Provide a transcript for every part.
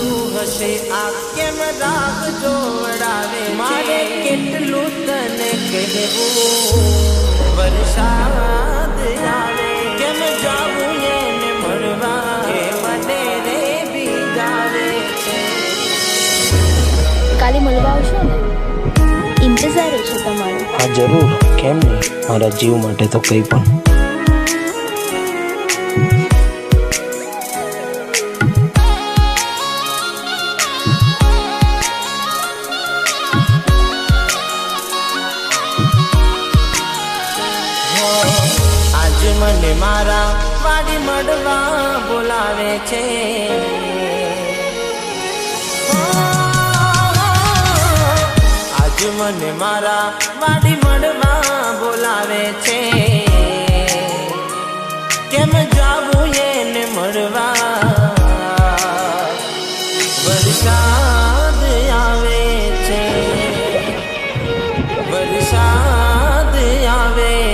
લાગતું હશે આ કેમ રાગ જોવડાવે મારે કેટલું તને કહેવું વરસાદ આવે કેમ જાવું એને મળવા કે મને રે બીજાવે છે કાલે મળવા આવશો ને ઇંતજાર છે તમારો હા જરૂર કેમ નહીં મારા જીવ માટે તો કંઈ પણ મને મારા વાડી મળવા બોલાવે છે. આજ મને મારા વાડી મળવા બોલાવે છે. કેમ જાવું એને મળવા? વરસાદ આવે છે. વરસાદ આવે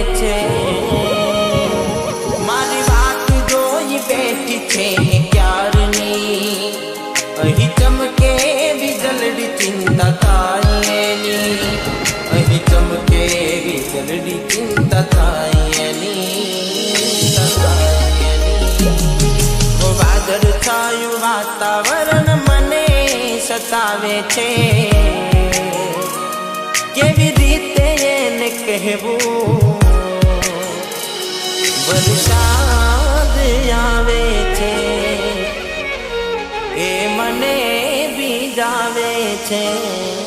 છે ક્યારની અહીં ચમકે વીજળડી ચિંતા થાય એની અહીં ચમકે વીજળડી ચિંતા થાય એની. વાદળ છાયું વાતાવરણ મને સતાવે છે કેવી રીતે એને કહેવું બીજાવે છે.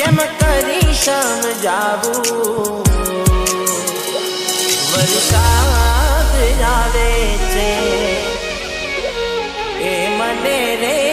કેમ કરી સમજાવું વરસાદ આવે છે એ મને રે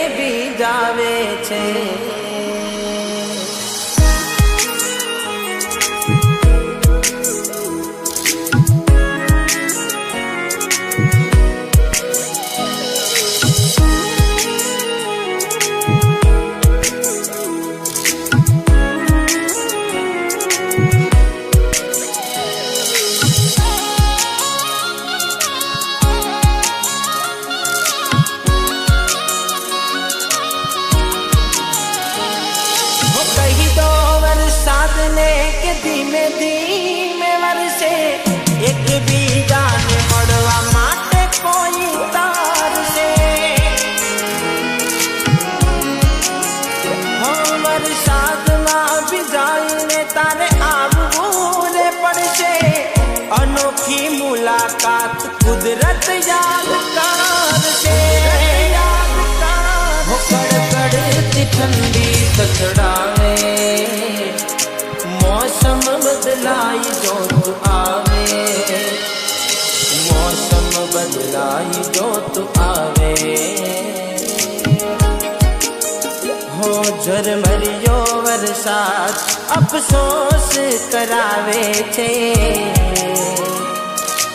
ધીમે ધીમે વરસે એક બીજાને મળવા માટે કોઈ તારશે હો વરસાદમાં ભીજાઈને તારે આવવું રે પડશે અનોખી મુલાકાત કુદરત યાદ કરશે હો કડકડતી ઠંડી તછડાવે બદલાઈ જો તું આવે હો ઝરમરિયો વરસાદ અફસોસ કરાવે છે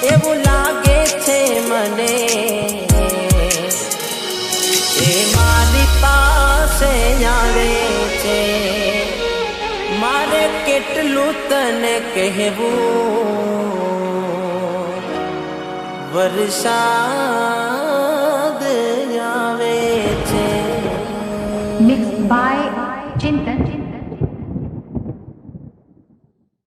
એવું લાગે છે મને એ મારી પાસે આવે છે મારે કેટલું તને કહેવું વરસાદ આવે છે mixed by Chintan